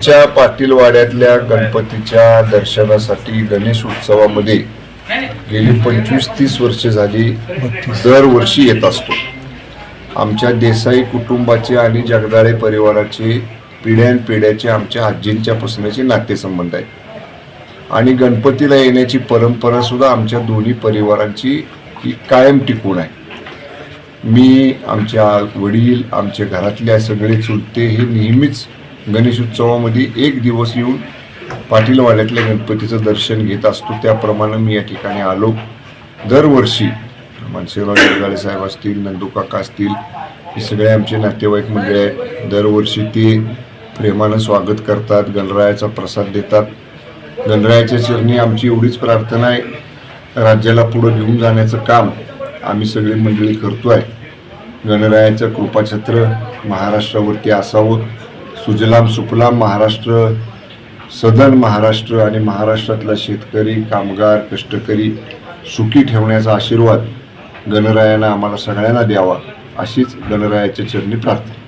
च्या पाटील वाड्यातल्या गणपतीच्या दर्शनासाठी गणेश उत्सवामध्ये गेली पंचवीस तीस वर्ष झाली. दरवर्षी येत असतो. आमच्या देसाई कुटुंबाचे आणि जगदाळे परिवाराचे पिढ्यानपिढ्याचे आमच्या आजींच्या पासूनचे नातेसंबंध आहेत. आणि गणपतीला येण्याची परंपरा सुद्धा आमच्या दोन्ही परिवारांची ही कायम टिकून आहे. मी आमच्या वडील आमच्या घरातल्या सगळे चुलते हे नेहमीच गणेशोत्सवामध्ये एक दिवस येऊन पाटीलवाड्यातल्या गणपतीचं दर्शन घेत असतो. त्याप्रमाणे मी या ठिकाणी आलो. दरवर्षी मानसेराव जरगाळे साहेब असतील नंदूकाका असतील हे सगळे आमचे नातेवाईक मंडळी आहेत. दरवर्षी ते प्रेमानं स्वागत करतात गणरायाचा प्रसाद देतात. गणरायाच्या चरणी आमची एवढीच प्रार्थना आहे. राज्याला पुढं घेऊन जाण्याचं काम आम्ही सगळी मंडळी करतो आहे गणरायाचं कृपाछत्र महाराष्ट्रावरती असावं. सुजलाम सुफलाम महाराष्ट्र सदन महाराष्ट्र आणि महाराष्ट्रातला शेतकरी कामगार कष्टकरी सुखी ठेवण्याचा आशीर्वाद गणरायानं आम्हाला सगळ्यांना द्यावा अशीच गणरायाच्या चरणी प्रार्थना.